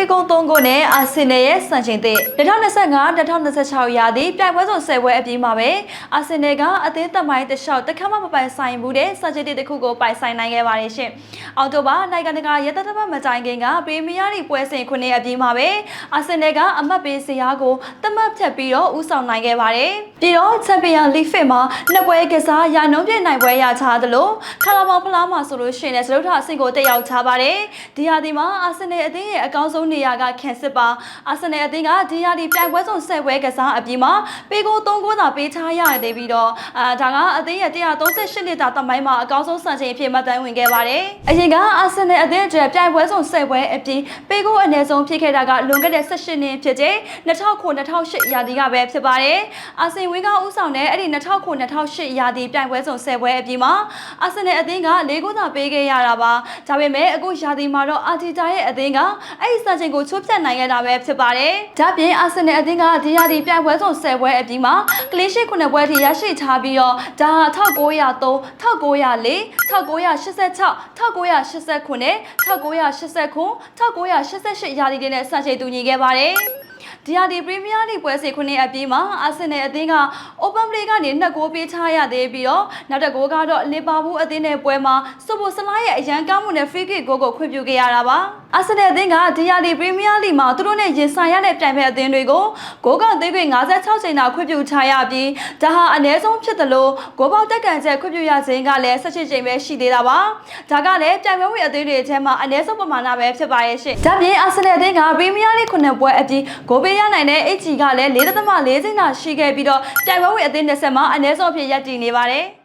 ပေးကုန်း3ခုနဲ့အာဆင်နယ်ရဲ့စံချိန်သစ်2025-2026ရာသီပြိုင်ပွဲစုံ10ပွဲအပြီးမှာပဲအာဆင်နယ်ကအသင်းသက်မိုင်းတစ်လျှောက်တစ်ခါမှမပိုင်ဆိုင်ဘူးတဲ့စံချိန်သစ်တစ်ခုကိုပိုင်ဆိုင်နိုင်ခဲ့ပါတယ်ရှင်။အောက်တိုဘာနိုင်ငံတကာရဲတပ်ဖွဲ့မတိုင်ခင်ကပရီးမီးယားလိပွဲစဉ်ခုနှစ်အပြီးမှာပဲအာဆင်နယ်ကအမတ်ပေးစရာကိုတမတ်ဖြတ်ပြီးတော့ဦးဆောင်နိုင်ခဲ့ပါတယ်။ပြီးတော့ချန်ပီယံလိဖစ်မှာနှစ်ပွဲကစားရာနှုန်းပြည့်နိုင်ပွဲရချသလိုခါလာမောင်ဖလားမှာဆိုလို့ရှိရင်လည်းစလုထအဆင့်ကိုတက်ရောက်ချပါတယ်။ဒီဟာဒီမှာအာဆင်နယ်အသင်းရဲ့အကောင်းဆုံးနေရာကခန်စစ်ပါအာဆင်နယ်အသင်းကဒီဟာဒီပြိုင်ပွဲဆုံး10ပွဲကစားအပြီးမှာပေးကို3ဂိုးသာပေးချရတဲ့ပြီးတော့အာဒါကအသင်းရဲ့138လီတာတမိုင်းမှာအကောင်းဆုံးစံချိန်အဖြစ်မှတ်တမ်းဝင်ခဲ့ပါတယ်။အရင်ကအာဆင်နယ်အသင်းအတွက်ပြိုင်ပွဲဆုံး10ပွဲအပြီးပေးကိုအနည်းဆုံးဖြစ်ခဲ့တာကလွန်ခဲ့တဲ့18နှစ်ဖြစ်တဲ့2009-2008ရာသီကပဲဖြစ်ပါတယ်။အာဆင်ဝင်းကဥဆောင်တဲ့အဲ့ဒီ2009-2008ရာသီပြိုင်ပွဲဆုံး10ပွဲအပြီးမှာအာဆင်နယ်အသင်းက၄ဂိုးသာပေးခဲ့ရတာပါ။ဒါပေမဲ့အခုရာသီမှာတော့အာတီတာရဲ့အသင်းကအဲ့ဒီစံချိန်ကိုချိုးဖြတ်နိုင်ခဲ့တာပဲဖြစ်ပါတယ်။ဒါပြင်အာဆင်နယ်အသင်းကဒီရာသီပြိုင်ပွဲဆုံး10ပွဲအပြီးမှာကလေးရှိ9ပွဲထိရရှိထားပြီးတော့ဒါ1903 1904 1986 1989 1989 1988ရာသီတွေနဲ့စံချိန်တူညီခဲ့ပါတယ်။ ဒီဟာဒီပရီးမီးယားလိပွဲစဉ်ခုနှစ်အပြီးမှာအာဆင်နယ်အသင်းက Open Play ကနေနှစ်ဂိုးပေးထားရသေးပြီးတော့နောက်တစ်ဂိုးကတော့လီဗာပူးအသင်းနဲ့ပွဲမှာဆိုဘိုဆလာရဲ့အရန်ကောင်းမှုနဲ့ free kick ဂိုးကိုခွင့်ပြုခဲ့ရတာပါအာဆင်နယ်အသင်းကဒီဟာဒီပရီးမီးယားလိမှာသူတို့နဲ့ရင်ဆိုင်ရတဲ့ပြိုင်ပွဲအသင်းတွေကိုဂိုးကောင်သေးခွင့်56ချိန်သာခွင့်ပြုထားရပြီးဒါဟာအနည်းဆုံးဖြစ်သလိုဂိုးပေါက်တက်ကန်ချက်ခွင့်ပြုရခြင်းကလည်း17ချိန်ပဲရှိသေးတာပါဒါကလည်းပြိုင်ပွဲဝင်အသင်းတွေအထဲမှာအနည်းဆုံးပမာဏပဲဖြစ်ပါရဲ့ရှင့်ဒါပြင်အာဆင်နယ်အသင်းကပရီးမီးယားလိခုနှစ်ပွဲအပြီးဂိုးပေးရနိုင်တဲ့ HG ကလည်း4.4ချိန်သာရှိခဲ့ပြီးတော့ပြိုင်ပွဲဝင်အသင်း20မှာအနည်းဆုံးအဖြစ်ရပ်တည်နေပါတယ်